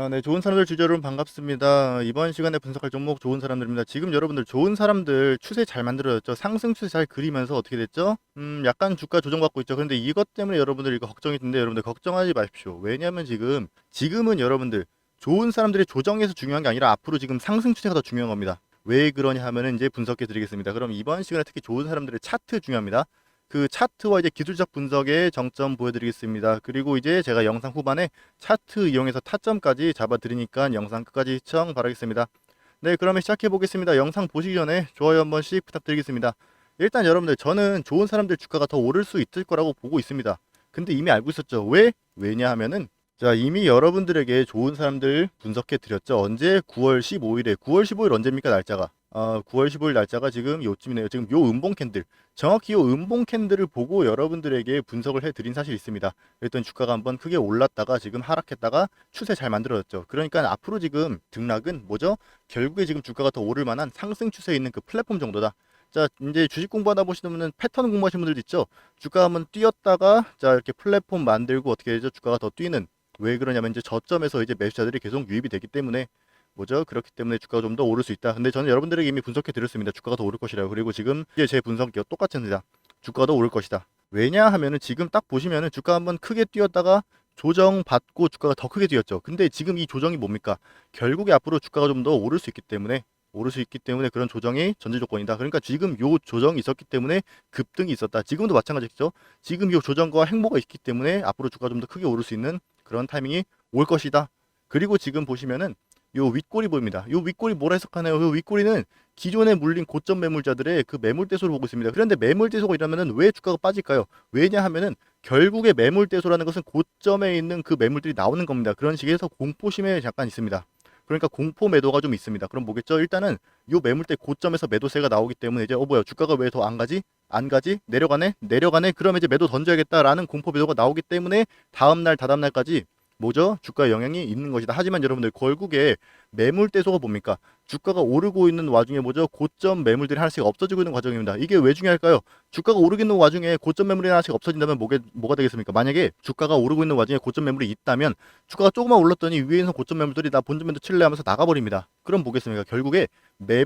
아, 네, 좋은 사람들 주제 여러분 반갑습니다. 이번 시간에 분석할 종목 좋은 사람들입니다. 지금 여러분들 좋은 사람들 추세 잘 만들어졌죠. 상승 추세 잘 그리면서 어떻게 됐죠? 음, 약간 주가 조정받고 있죠. 그런데 이것 때문에 여러분들 이거 걱정이 드는데 여러분들 걱정하지 마십시오. 왜냐면 지금 지금은 여러분들 좋은 사람들이 조정에서 중요한 게 아니라 앞으로 지금 상승 추세가 더 중요한 겁니다. 왜 그러냐 하면은 이제 분석해 드리겠습니다. 그럼 이번 시간에 특히 좋은 사람들의 차트 중요합니다. 그 차트와 이제 기술적 분석의 정점 보여드리겠습니다. 그리고 이제 제가 영상 후반에 차트 이용해서 타점까지 잡아드리니까 영상 끝까지 시청 바라겠습니다. 네, 그러면 시작해 보겠습니다. 영상 보시기 전에 좋아요 한 번씩 부탁드리겠습니다. 일단 여러분들 저는 좋은 사람들 주가가 더 오를 수 있을 거라고 보고 있습니다. 근데 이미 알고 있었죠. 왜? 왜냐 하면은 자, 이미 여러분들에게 좋은 사람들 분석해 드렸죠. 언제? 9월 15일에. 9월 15일 언제입니까, 날짜가? 어, 9월 15일 날짜가 지금 요쯤이네요. 지금 요 음봉 캔들. 정확히 요 음봉 캔들을 보고 여러분들에게 분석을 해 드린 사실이 있습니다. 그랬더니 주가가 한번 크게 올랐다가 지금 하락했다가 추세 잘 만들어졌죠. 그러니까 앞으로 지금 등락은 뭐죠? 결국에 지금 주가가 더 오를 만한 상승 추세에 있는 그 플랫폼 정도다. 자, 이제 주식 공부하다 보시는 분은 패턴 공부하시는 분들도 있죠. 주가 한번 뛰었다가 자, 이렇게 플랫폼 만들고 어떻게 되죠? 주가가 더 뛰는 왜 그러냐면 이제 저점에서 이제 매수자들이 계속 유입이 되기 때문에 뭐죠? 그렇기 때문에 주가가 좀 더 오를 수 있다. 근데 저는 여러분들에게 이미 분석해 드렸습니다. 주가가 더 오를 것이라고. 그리고 지금 이제 제 분석이 똑같습니다. 주가가 더 오를 것이다. 왜냐 하면은 지금 딱 보시면은 주가 한번 크게 뛰었다가 조정 받고 주가가 더 크게 뛰었죠. 근데 지금 이 조정이 뭡니까? 결국에 앞으로 주가가 좀 더 오를 수 있기 때문에 오를 수 있기 때문에 그런 조정이 전제 조건이다. 그러니까 지금 요 조정이 있었기 때문에 급등이 있었다. 지금도 마찬가지겠죠. 지금 요 조정과 행보가 있기 때문에 앞으로 주가가 좀더 크게 오를 수 있는 그런 타이밍이 올 것이다. 그리고 지금 보시면은 요 윗골이 보입니다. 요 윗골이 뭐라 해석하나요? 요 윗골이는 기존에 물린 고점 매물자들의 그 매물대소를 보고 있습니다. 그런데 매물대소가 이러면은 왜 주가가 빠질까요? 왜냐 하면은 결국에 매물대소라는 것은 고점에 있는 그 매물들이 나오는 겁니다. 그런 식에서 공포심에 잠깐 있습니다. 그러니까 공포 매도가 좀 있습니다. 그럼 뭐겠죠? 일단은 요 매물대 고점에서 매도세가 나오기 때문에 이제 어 뭐야 주가가 왜 더 안 가지? 안 가지? 내려가네? 내려가네? 그러면 이제 매도 던져야겠다라는 공포 매도가 나오기 때문에 다음 날 다다음 날까지 뭐죠? 주가에 영향이 있는 것이다. 하지만 여러분들 결국에 매물대소가 뭡니까? 주가가 오르고 있는 와중에 뭐죠? 고점 매물들이 하나씩 없어지고 있는 과정입니다. 이게 왜 중요할까요? 주가가 오르고 있는 와중에 고점 매물이 하나씩 없어진다면 뭐게, 뭐가 되겠습니까? 만약에 주가가 오르고 있는 와중에 고점 매물이 있다면 주가가 조금만 올랐더니 위에서 고점 매물들이 나 본전 매도 칠래 하면서 나가버립니다. 그럼 뭐겠습니까? 결국에 매,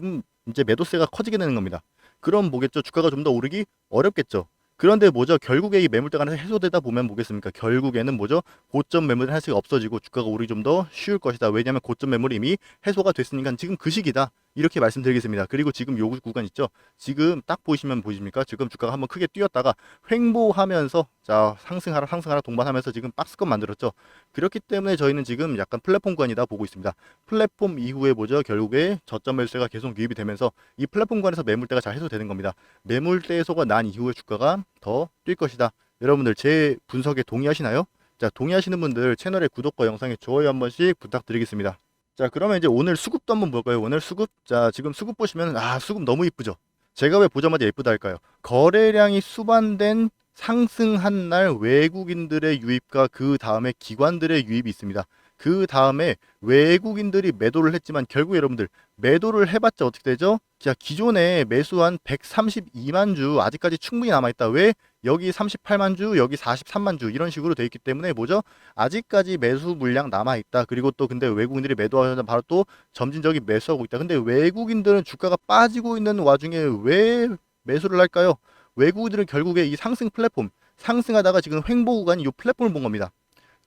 이제 매도세가 커지게 되는 겁니다. 그럼 뭐겠죠? 주가가 좀 더 오르기 어렵겠죠. 그런데 뭐죠? 결국에 이 매물대가 해소되다 보면 뭐겠습니까? 결국에는 뭐죠? 고점 매물이 하나씩 없어지고 주가가 오르기 좀 더 쉬울 것이다. 왜냐하면 고점 매물이 이미 해소가 됐으니까 지금 그 시기다. 이렇게 말씀드리겠습니다. 그리고 지금 요 구간 있죠? 지금 딱 보시면 보십니까? 지금 주가가 한번 크게 뛰었다가 횡보하면서 자 상승하라 상승하라 동반하면서 지금 박스권 만들었죠. 그렇기 때문에 저희는 지금 약간 플랫폼 구간이다 보고 있습니다. 플랫폼 이후에 뭐죠? 결국에 저점 매수세가 계속 유입이 되면서 이 플랫폼 구간에서 매물대가 잘 해소되는 겁니다. 매물대 해소가 난 이후에 주가가 더 뛸 것이다. 여러분들 제 분석에 동의하시나요? 자, 동의하시는 분들 채널의 구독과 영상에 좋아요 한 번씩 부탁드리겠습니다. 자, 그러면 이제 오늘 수급도 한번 볼까요? 오늘 수급. 자, 지금 수급 보시면 아, 수급 너무 이쁘죠? 제가 왜 보자마자 예쁘다 할까요? 거래량이 수반된 상승한 날 외국인들의 유입과 그 다음에 기관들의 유입이 있습니다. 그 다음에 외국인들이 매도를 했지만 결국 여러분들 매도를 해봤자 어떻게 되죠? 자 기존에 매수한 132만 주 아직까지 충분히 남아있다. 왜? 여기 38만 주, 여기 43만 주 이런 식으로 돼 있기 때문에 뭐죠? 아직까지 매수 물량 남아 있다. 그리고 또 근데 외국인들이 매도하면 바로 또 점진적인 매수하고 있다. 근데 외국인들은 주가가 빠지고 있는 와중에 왜 매수를 할까요? 외국인들은 결국에 이 상승 플랫폼 상승하다가 지금 횡보 구간이 이 플랫폼을 본 겁니다.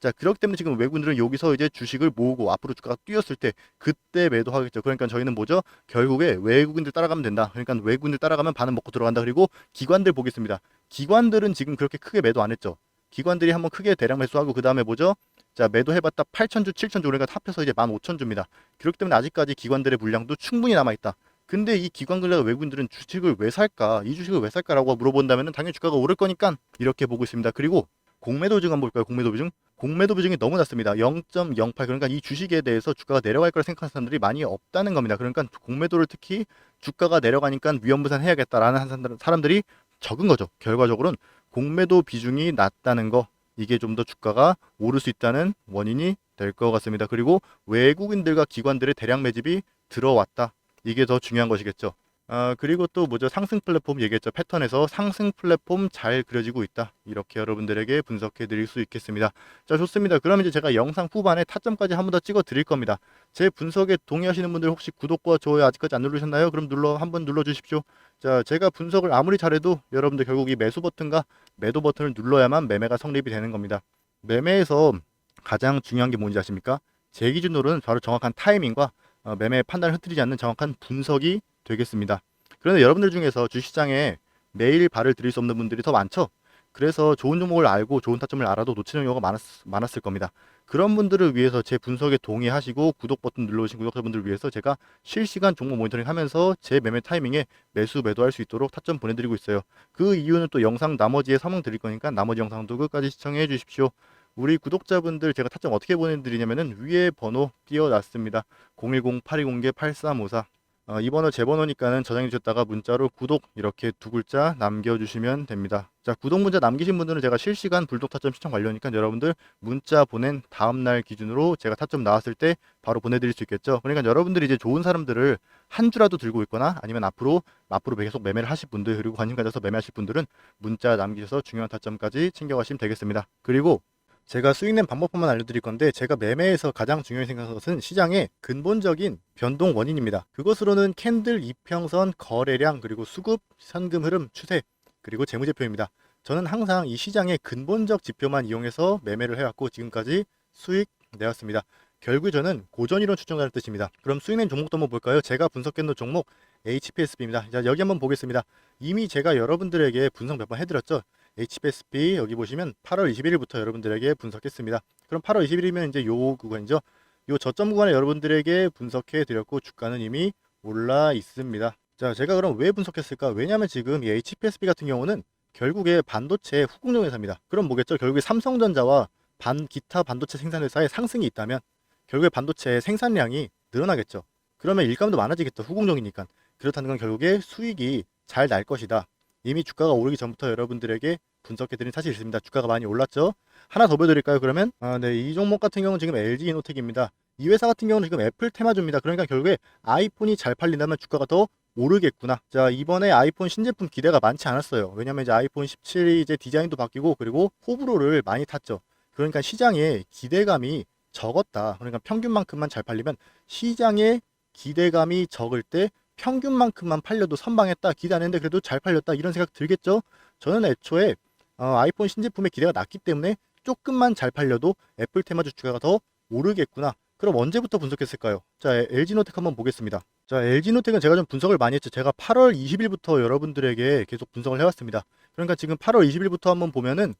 자, 그렇기 때문에 지금 외국인들은 여기서 이제 주식을 모으고 앞으로 주가가 뛰었을 때 그때 매도하겠죠. 그러니까 저희는 뭐죠? 결국에 외국인들 따라가면 된다. 그러니까 외국인들 따라가면 반은 먹고 들어간다. 그리고 기관들 보겠습니다. 기관들은 지금 그렇게 크게 매도 안 했죠. 기관들이 한번 크게 대량 매수하고 그 다음에 뭐죠? 자, 매도해봤다 8천주, 7천주, 그러니까 합해서 이제 15,000주입니다. 그렇기 때문에 아직까지 기관들의 물량도 충분히 남아있다. 근데 이 기관들과 외국인들은 주식을 왜 살까? 이 주식을 왜 살까라고 물어본다면 당연히 주가가 오를 거니까 이렇게 보고 있습니다. 그리고 공매도 비중 한번 볼까요? 공매도 비중? 공매도 비중이 너무 낮습니다. 0.08 그러니까 이 주식에 대해서 주가가 내려갈 거라 생각하는 사람들이 많이 없다는 겁니다. 그러니까 공매도를 특히 주가가 내려가니까 위험부산 해야겠다라는 사람들이 적은 거죠. 결과적으로는 공매도 비중이 낮다는 거 이게 좀 더 주가가 오를 수 있다는 원인이 될 것 같습니다. 그리고 외국인들과 기관들의 대량 매집이 들어왔다. 이게 더 중요한 것이겠죠. 아, 그리고 또 뭐죠? 상승 플랫폼 얘기했죠. 패턴에서 상승 플랫폼 잘 그려지고 있다. 이렇게 여러분들에게 분석해 드릴 수 있겠습니다. 자, 좋습니다. 그럼 이제 제가 영상 후반에 타점까지 한 번 더 찍어 드릴 겁니다. 제 분석에 동의하시는 분들 혹시 구독과 좋아요 아직까지 안 누르셨나요? 그럼 눌러 한번 눌러 주십시오. 자, 제가 분석을 아무리 잘해도 여러분들 결국 이 매수 버튼과 매도 버튼을 눌러야만 매매가 성립이 되는 겁니다. 매매에서 가장 중요한 게 뭔지 아십니까? 제 기준으로는 바로 정확한 타이밍과 어, 매매 판단을 흐트리지 않는 정확한 분석이 되겠습니다. 그런데 여러분들 중에서 주시장에 매일 발을 들일 수 없는 분들이 더 많죠. 그래서 좋은 종목을 알고 좋은 타점을 알아도 놓치는 경우가 많았, 많았을 겁니다. 그런 분들을 위해서 제 분석에 동의하시고 구독 버튼 눌러주신 구독자분들을 위해서 제가 실시간 종목 모니터링 하면서 제 매매 타이밍에 매수 매도할 수 있도록 타점 보내드리고 있어요. 그 이유는 또 영상 나머지에 설명 드릴 거니까 나머지 영상도 끝까지 시청해 주십시오. 우리 구독자분들 제가 타점 어떻게 보내드리냐면은 위에 번호 띄워놨습니다. 010-820-8354 어, 이 번호 제 번호니까는 저장해 주셨다가 문자로 구독 이렇게 두 글자 남겨주시면 됩니다. 자 구독 문자 남기신 분들은 제가 실시간 불독 타점 시청 완료니까 여러분들 문자 보낸 다음 날 기준으로 제가 타점 나왔을 때 바로 보내드릴 수 있겠죠. 그러니까 여러분들이 이제 좋은 사람들을 한 주라도 들고 있거나 아니면 앞으로 앞으로 계속 매매를 하실 분들 그리고 관심 가져서 매매하실 분들은 문자 남기셔서 중요한 타점까지 챙겨가시면 되겠습니다. 그리고 제가 수익낸 방법만 알려드릴 건데 제가 매매에서 가장 중요히 생각하는 것은 시장의 근본적인 변동 원인입니다. 그것으로는 캔들 이평선 거래량 그리고 수급 현금 흐름 추세 그리고 재무제표입니다. 저는 항상 이 시장의 근본적 지표만 이용해서 매매를 해왔고 지금까지 수익 내왔습니다. 결국 저는 고전이론 추정하는 뜻입니다. 그럼 수익낸 종목도 한번 볼까요? 제가 분석했던 종목 HPSB입니다. 자 여기 한번 보겠습니다. 이미 제가 여러분들에게 분석 몇 번 해드렸죠. HPSP 여기 보시면 8월 21일부터 여러분들에게 분석했습니다. 그럼 8월 20일이면 이제 요 구간이죠. 요 저점 구간에 여러분들에게 분석해 드렸고 주가는 이미 올라 있습니다. 자, 제가 그럼 왜 분석했을까? 왜냐하면 지금 이 HPSP 같은 경우는 결국에 반도체 후궁용 회사입니다. 그럼 뭐겠죠? 결국에 삼성전자와 반 기타 반도체 생산 회사의 상승이 있다면 결국에 반도체 생산량이 늘어나겠죠. 그러면 일감도 많아지겠죠. 후궁용이니까. 그렇다는 건 결국에 수익이 잘 날 것이다. 이미 주가가 오르기 전부터 여러분들에게 분석해드린 사실이 있습니다. 주가가 많이 올랐죠. 하나 더 보여드릴까요? 그러면 아, 네, 이 종목 같은 경우는 지금 LG 이노텍입니다. 이 회사 같은 경우는 지금 애플 테마주입니다. 그러니까 결국에 아이폰이 잘 팔린다면 주가가 더 오르겠구나. 자 이번에 아이폰 신제품 기대가 많지 않았어요. 왜냐면 이제 아이폰 17이 이제 디자인도 바뀌고 그리고 호불호를 많이 탔죠. 그러니까 시장에 기대감이 적었다. 그러니까 평균만큼만 잘 팔리면 시장에 기대감이 적을 때 평균만큼만 팔려도 선방했다 기대 안 했는데 그래도 잘 팔렸다 이런 생각 들겠죠 저는 애초에 어, 아이폰 신제품의 기대가 낮기 때문에 조금만 잘 팔려도 애플 테마주 주가가 더 오르겠구나. 그럼 언제부터 분석했을까요? 자 LG노텍 한번 보겠습니다. 자 LG노텍은 제가 좀 분석을 많이 했죠. 제가 8월 20일부터 여러분들에게 계속 분석을 해왔습니다. 그러니까 지금 8월 20일부터 한번 보면은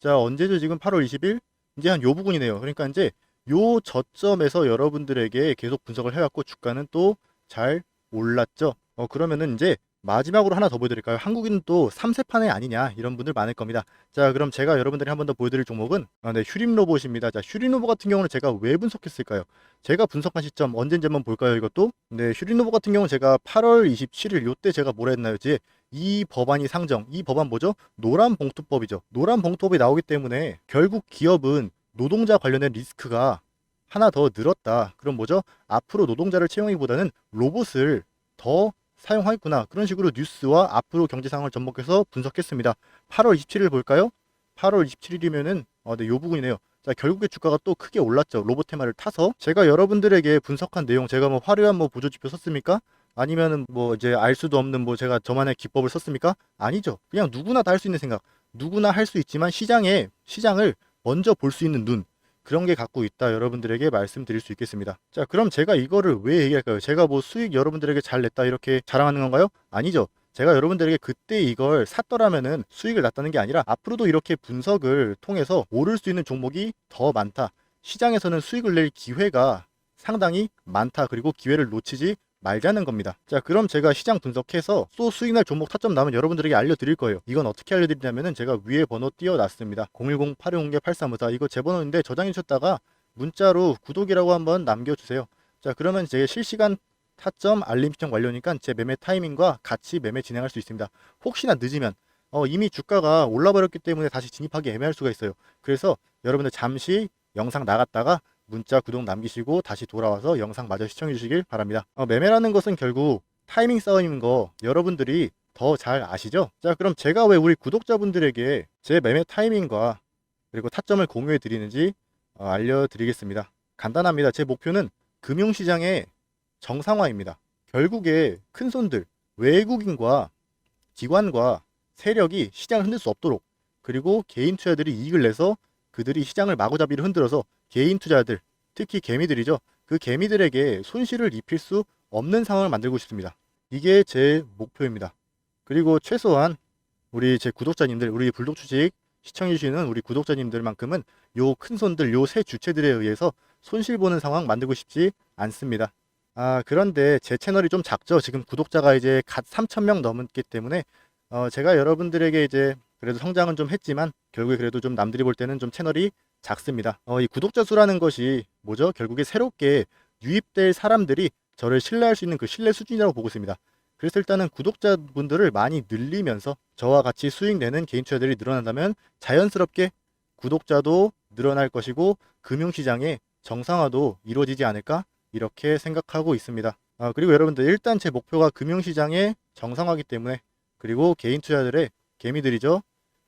자 언제죠? 지금 8월 20일? 이제 한 요 부분이네요. 그러니까 이제 요 저점에서 여러분들에게 계속 분석을 해왔고 주가는 또 잘 올랐죠. 어, 그러면은 이제 마지막으로 하나 더 보여드릴까요? 한국인은 또 3세판에 아니냐 이런 분들 많을 겁니다. 자 그럼 제가 여러분들이 한 번 더 보여드릴 종목은 아, 네, 휴림 로봇입니다. 자 휴림 로봇 같은 경우는 제가 왜 분석했을까요? 제가 분석한 시점 언제인지 한번 볼까요? 이것도 네 휴림 로봇 같은 경우는 제가 8월 27일 요때 제가 뭐라 했나요? 이제 이 법안이 상정 이 법안 뭐죠? 노란 봉투법이죠. 노란 봉투법이 나오기 때문에 결국 기업은 노동자 관련된 리스크가 하나 더 늘었다. 그럼 뭐죠? 앞으로 노동자를 채용하기보다는 로봇을 더 사용하겠구나. 그런 식으로 뉴스와 앞으로 경제 상황을 접목해서 분석했습니다. 8월 27일 볼까요? 8월 27일이면은 어, 네, 요 부분이네요. 자, 결국에 주가가 또 크게 올랐죠. 로봇 테마를 타서 제가 여러분들에게 분석한 내용 제가 뭐 화려한 뭐 보조 지표 썼습니까? 아니면은 뭐 이제 알 수도 없는 뭐 제가 저만의 기법을 썼습니까? 아니죠. 그냥 누구나 다 할 수 있는 생각. 누구나 할 수 있지만 시장에 시장을 먼저 볼 수 있는 눈. 그런 게 갖고 있다 여러분들에게 말씀드릴 수 있겠습니다. 자, 그럼 제가 이거를 왜 얘기할까요? 제가 뭐 수익 여러분들에게 잘 냈다 이렇게 자랑하는 건가요? 아니죠. 제가 여러분들에게 그때 이걸 샀더라면은 수익을 났다는 게 아니라 앞으로도 이렇게 분석을 통해서 오를 수 있는 종목이 더 많다. 시장에서는 수익을 낼 기회가 상당히 많다. 그리고 기회를 놓치지 말자는 겁니다. 자, 그럼 제가 시장 분석해서 또 수익날 종목 타점 나면 여러분들에게 알려드릴 거예요. 이건 어떻게 알려드리냐면은 제가 위에 번호 띄워놨습니다. 010-810-8354 이거 제 번호인데 저장해 주셨다가 문자로 구독이라고 한번 남겨주세요. 자, 그러면 제 실시간 타점 알림 시청 완료니까 제 매매 타이밍과 같이 매매 진행할 수 있습니다. 혹시나 늦으면 어, 이미 주가가 올라버렸기 때문에 다시 진입하기 애매할 수가 있어요. 그래서 여러분들 잠시 영상 나갔다가 문자 구독 남기시고 다시 돌아와서 영상 마저 시청해 주시길 바랍니다. 어, 매매라는 것은 결국 타이밍 싸움인 거 여러분들이 더 잘 아시죠? 자, 그럼 제가 왜 우리 구독자분들에게 제 매매 타이밍과 그리고 타점을 공유해 드리는지 어, 알려드리겠습니다. 간단합니다. 제 목표는 금융시장의 정상화입니다. 결국에 큰 손들, 외국인과 기관과 세력이 시장을 흔들 수 없도록 그리고 개인 투자들이 이익을 내서 그들이 시장을 마구잡이로 흔들어서 개인 투자들, 특히 개미들이죠. 그 개미들에게 손실을 입힐 수 없는 상황을 만들고 싶습니다. 이게 제 목표입니다. 그리고 최소한 우리 제 구독자님들, 우리 불독 주식 시청해 주시는 우리 구독자님들만큼은 요 큰 손들, 요새 주체들에 의해서 손실 보는 상황 만들고 싶지 않습니다. 아, 그런데 제 채널이 좀 작죠. 지금 구독자가 이제 갓 3,000명 넘었기 때문에 어, 제가 여러분들에게 이제 그래도 성장은 좀 했지만 결국에 그래도 좀 남들이 볼 때는 좀 채널이 작습니다. 어, 이 구독자 수라는 것이 뭐죠? 결국에 새롭게 유입될 사람들이 저를 신뢰할 수 있는 그 신뢰 수준이라고 보고 있습니다. 그래서 일단은 구독자분들을 많이 늘리면서 저와 같이 수익 내는 개인 투자들이 늘어난다면 자연스럽게 구독자도 늘어날 것이고 금융시장의 정상화도 이루어지지 않을까 이렇게 생각하고 있습니다. 아, 그리고 여러분들 일단 제 목표가 금융시장의 정상화이기 때문에 그리고 개인 투자들의 개미들이죠.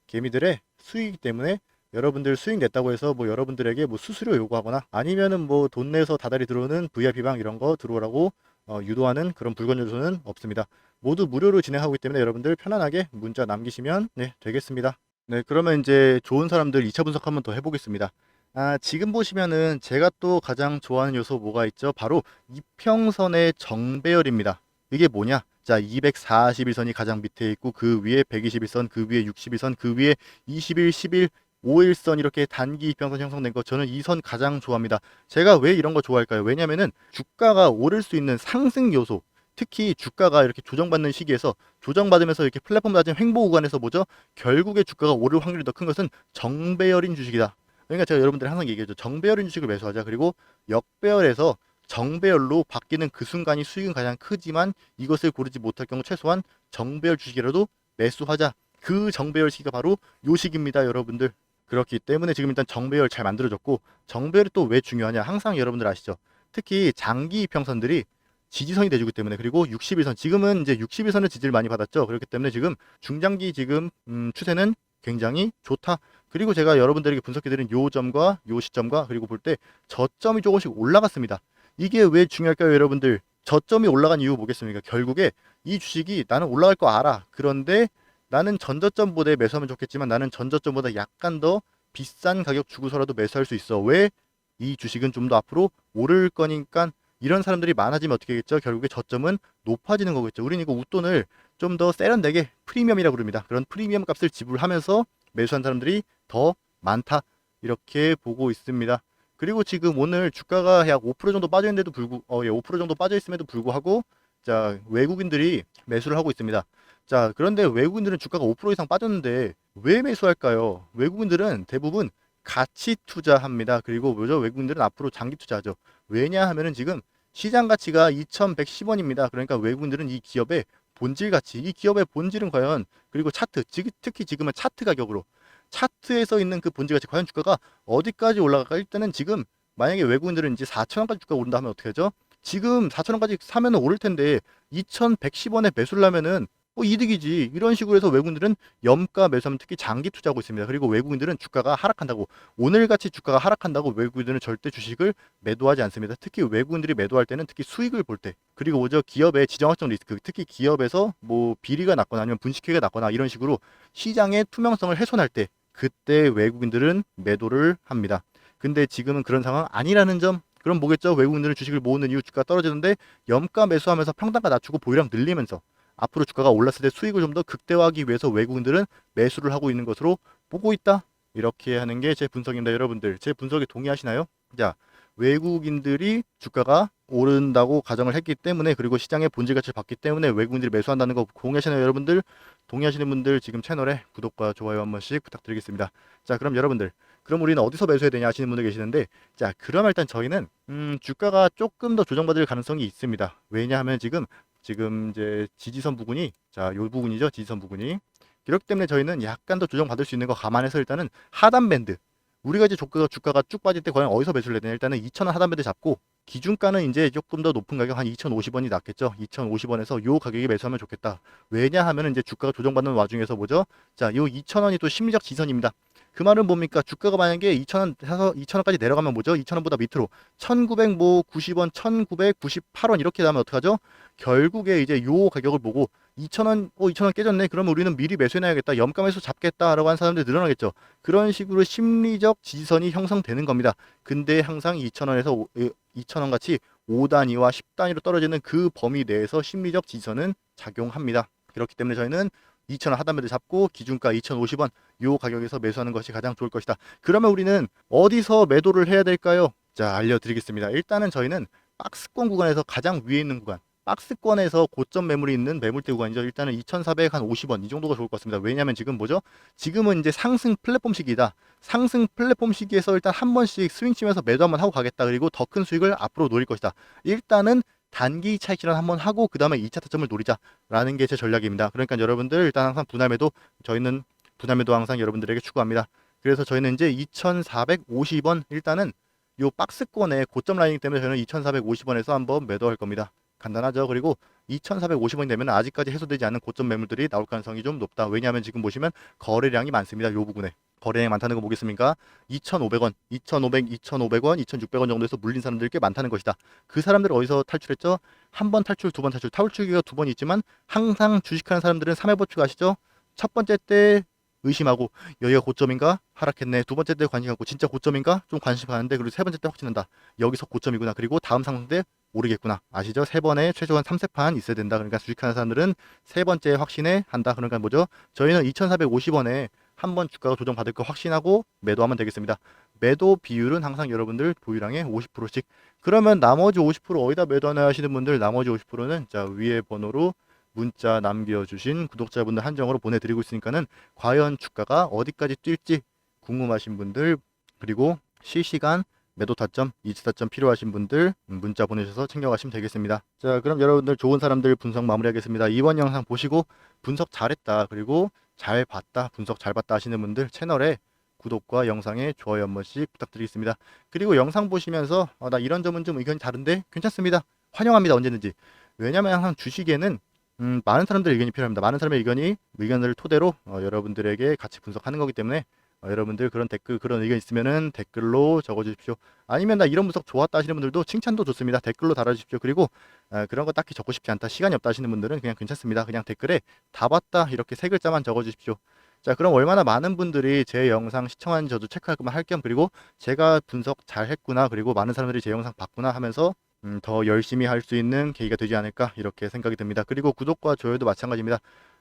개미들의 수익이기 때문에 여러분들 수익 냈다고 해서 뭐 여러분들에게 뭐 수수료 요구하거나 아니면은 뭐 돈 내서 다달이 들어오는 VIP방 이런 거 들어오라고 어, 유도하는 그런 불건 요소는 없습니다. 모두 무료로 진행하고 있기 때문에 여러분들 편안하게 문자 남기시면 네 되겠습니다. 네 그러면 이제 좋은 사람들 2차 분석 한번 더 해보겠습니다. 아, 지금 보시면은 제가 또 가장 좋아하는 요소 뭐가 있죠? 바로 이평선의 정배열입니다. 이게 뭐냐? 자, 241선이 가장 밑에 있고 그 위에 121선, 그 위에 62선, 그 위에 21, 11, 5일선 이렇게 단기 이평선 형성된 거 저는 이 선 가장 좋아합니다. 제가 왜 이런 거 좋아할까요? 왜냐면은 주가가 오를 수 있는 상승 요소 특히 주가가 이렇게 조정받는 시기에서 조정받으면서 이렇게 플랫폼 낮은 횡보 구간에서 뭐죠? 결국에 주가가 오를 확률이 더 큰 것은 정배열인 주식이다. 그러니까 제가 여러분들 항상 얘기하죠. 정배열인 주식을 매수하자. 그리고 역배열에서 정배열로 바뀌는 그 순간이 수익은 가장 크지만 이것을 고르지 못할 경우 최소한 정배열 주식이라도 매수하자. 그 정배열 시기가 바로 요 시기입니다, 여러분들. 그렇기 때문에 지금 일단 정배열 잘 만들어졌고 정배열이 또 왜 중요하냐? 항상 여러분들 아시죠? 특히 장기 이평선들이 지지선이 돼주기 때문에 그리고 61선 지금은 이제 61선을 지지를 많이 받았죠. 그렇기 때문에 지금 중장기 지금 음, 추세는 굉장히 좋다. 그리고 제가 여러분들에게 분석해드린 요 점과 요 시점과 그리고 볼 때 저점이 조금씩 올라갔습니다. 이게 왜 중요할까요, 여러분들? 저점이 올라간 이유 뭐겠습니까? 결국에 이 주식이 나는 올라갈 거 알아. 그런데 나는 전저점보다 매수하면 좋겠지만 나는 전저점보다 약간 더 비싼 가격 주고서라도 매수할 수 있어. 왜? 이 주식은 좀 더 앞으로 오를 거니까 이런 사람들이 많아지면 어떻게 겠죠? 결국에 저점은 높아지는 거겠죠. 우리는 이거 웃돈을 좀 더 세련되게 프리미엄이라고 부릅니다. 그런 프리미엄 값을 지불하면서 매수한 사람들이 더 많다. 이렇게 보고 있습니다. 그리고 지금 오늘 주가가 약 5% 정도 빠져 있는데도 불구 어, 예, 5% 정도 빠져 있음에도 불구하고 자, 외국인들이 매수를 하고 있습니다. 자, 그런데 외국인들은 주가가 5% 이상 빠졌는데 왜 매수할까요? 외국인들은 대부분 가치 투자합니다. 그리고 뭐죠? 외국인들은 앞으로 장기 투자하죠. 왜냐 하면은 지금 시장 가치가 2,110원입니다. 그러니까 외국인들은 이 기업의 본질 가치, 이 기업의 본질은 과연 그리고 차트, 특히 지금은 차트 가격으로 차트에서 있는 그 본질 가치 과연 주가가 어디까지 올라갈까? 일단은 지금 만약에 외국인들은 이제 4천원까지 주가 오른다 하면 어떻게 하죠? 지금 4천원까지 사면 오를 텐데 2,110원에 매수를 하면은 뭐 이득이지. 이런 식으로 해서 외국인들은 염가 매수하면 특히 장기 투자하고 있습니다. 그리고 외국인들은 주가가 하락한다고 오늘같이 주가가 하락한다고 외국인들은 절대 주식을 매도하지 않습니다. 특히 외국인들이 매도할 때는 특히 수익을 볼 때 그리고 오저 기업의 지정학적 리스크 특히 기업에서 뭐 비리가 났거나 아니면 분식회가 났거나 이런 식으로 시장의 투명성을 훼손할 때 그때 외국인들은 매도를 합니다. 근데 지금은 그런 상황 아니라는 점 그럼 뭐겠죠? 외국인들은 주식을 모으는 이유 주가 떨어지는데 염가 매수하면서 평단가 낮추고 보유량 늘리면서 앞으로 주가가 올랐을 때 수익을 좀 더 극대화하기 위해서 외국인들은 매수를 하고 있는 것으로 보고 있다. 이렇게 하는 게 제 분석입니다. 여러분들 제 분석에 동의하시나요? 자 외국인들이 주가가 오른다고 가정을 했기 때문에 그리고 시장의 본질 가치를 봤기 때문에 외국인들이 매수한다는 거 공유하시나요 여러분들? 동의하시는 분들 지금 채널에 구독과 좋아요 한 번씩 부탁드리겠습니다. 자 그럼 여러분들 그럼 우리는 어디서 매수해야 되냐 하시는 분들 계시는데 자 그럼 일단 저희는 음, 주가가 조금 더 조정받을 가능성이 있습니다. 왜냐하면 지금 지금 이제 지지선 부분이 자, 요 부분이죠. 지지선 부분이. 그렇기 때문에 저희는 약간 더 조정받을 수 있는 거 감안해서 일단은 하단 밴드 우리가 이제 주가가 주가가 쭉 빠질 때 과연 어디서 매수를 해야 되냐? 일단은 2,000원 하단 밴드 잡고 기준가는 이제 조금 더 높은 가격 한 2,050원이 낫겠죠. 2,050원에서 요 가격에 매수하면 좋겠다. 왜냐 하면은 이제 주가가 조정받는 와중에서 뭐죠? 자, 요 2,000원이 또 심리적 지선입니다. 그 말은 뭡니까? 주가가 만약에 2,000원 해서 2,000원까지 내려가면 뭐죠? 2,000원보다 밑으로 1,900 뭐 90원, 1,998원 이렇게 나면 어떡하죠? 결국에 이제 요 가격을 보고 2,000원, 어 2,000원 깨졌네. 그러면 우리는 미리 매수해 놔야겠다. 염가 매수 잡겠다라고 하는 사람들이 늘어나겠죠. 그런 식으로 심리적 지선이 형성되는 겁니다. 근데 항상 2,000원에서 2,000원 같이 5단위와 10단위로 떨어지는 그 범위 내에서 심리적 지선은 작용합니다. 그렇기 때문에 저희는 2,000원 하단매를 잡고 기준가 2,050원 요 가격에서 매수하는 것이 가장 좋을 것이다. 그러면 우리는 어디서 매도를 해야 될까요? 자, 알려드리겠습니다. 일단은 저희는 박스권 구간에서 가장 위에 있는 구간 박스권에서 고점 매물이 있는 매물대 구간이죠. 일단은 2,450원 이 정도가 좋을 것 같습니다. 왜냐하면 지금 뭐죠? 지금은 이제 상승 플랫폼 시기이다. 상승 플랫폼 시기에서 일단 한 번씩 스윙 치면서 매도 한번 하고 가겠다. 그리고 더 큰 수익을 앞으로 노릴 것이다. 일단은 단기 차익 실현 한번 하고 그 다음에 2차 타점을 노리자라는 게 제 전략입니다. 그러니까 여러분들 일단 항상 분할 매도 저희는 분할 매도 항상 여러분들에게 추구합니다. 그래서 저희는 이제 2,450원 일단은 요 박스권의 고점 라인이기 때문에 저는 2,450원에서 한번 매도할 겁니다. 간단하죠. 그리고 2,450원이 되면 아직까지 해소되지 않은 고점 매물들이 나올 가능성이 좀 높다. 왜냐하면 지금 보시면 거래량이 많습니다. 요 부분에. 거래량이 많다는 거 뭐겠습니까? 2,500원, 2,500, 2,500원, 2,600원 정도에서 물린 사람들이 꽤 많다는 것이다. 그 사람들 어디서 탈출했죠? 한 번 탈출, 두 번 탈출. 탈출기가 두 번 있지만 항상 주식하는 사람들은 3회 보충 아시죠? 첫 번째 때 의심하고 여기가 고점인가 하락했네. 두 번째 때 관심 갖고 진짜 고점인가 좀 관심 가는데 그리고 세 번째 때 확신한다. 여기서 고점이구나. 그리고 다음 상승 때 오르겠구나. 아시죠? 세 번에 최소한 3세판 있어야 된다. 그러니까 주식하는 사람들은 세 번째 확신에 한다. 그러니까 뭐죠? 저희는 2,450원에 한번 주가가 조정받을 거 확신하고 매도하면 되겠습니다. 매도 비율은 항상 여러분들 보유량의 50%씩. 그러면 나머지 50% 어디다 매도하나 하시는 분들 나머지 50%는 자 위에 번호로 문자 남겨주신 구독자분들 한정으로 보내드리고 있으니까는 과연 주가가 어디까지 뛸지 궁금하신 분들 그리고 실시간 매도 타점, 이치 타점 필요하신 분들 문자 보내셔서 챙겨가시면 되겠습니다. 자, 그럼 여러분들 좋은 사람들 분석 마무리하겠습니다. 이번 영상 보시고 분석 잘했다, 그리고 잘 봤다, 분석 잘 봤다 하시는 분들 채널에 구독과 영상에 좋아요 한 번씩 부탁드리겠습니다. 그리고 영상 보시면서 어, 나 이런 점은 좀 의견이 다른데 괜찮습니다. 환영합니다. 언제든지. 왜냐면 항상 주식에는 음, 많은 사람들의 의견이 필요합니다. 많은 사람의 의견이 의견을 토대로 어, 여러분들에게 같이 분석하는 거기 때문에 어, 여러분들 그런 댓글 그런 의견 있으면은 댓글로 적어주십시오. 아니면 나 이런 분석 좋았다 하시는 분들도 칭찬도 좋습니다. 댓글로 달아주십시오. 그리고 어, 그런 거 딱히 적고 싶지 않다 시간이 없다 하시는 분들은 그냥 괜찮습니다. 그냥 댓글에 다 봤다 이렇게 세 글자만 적어주십시오. 자 그럼 얼마나 많은 분들이 제 영상 시청한 저도 체크할 것만 할 겸 그리고 제가 분석 잘 했구나 그리고 많은 사람들이 제 영상 봤구나 하면서 음, 더 열심히 할 수 있는 계기가 되지 않을까 이렇게 생각이 듭니다. 그리고 구독과 좋아요도 마찬가지입니다.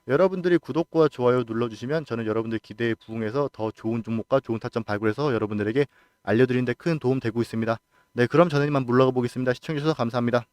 여러분들이 구독과 좋아요 눌러주시면 저는 여러분들 기대에 부응해서 더 좋은 종목과 좋은 타점 발굴해서 여러분들에게 알려드리는 데 큰 도움 되고 있습니다. 네, 그럼 저는 이만 물러가 보겠습니다. 시청해주셔서 감사합니다.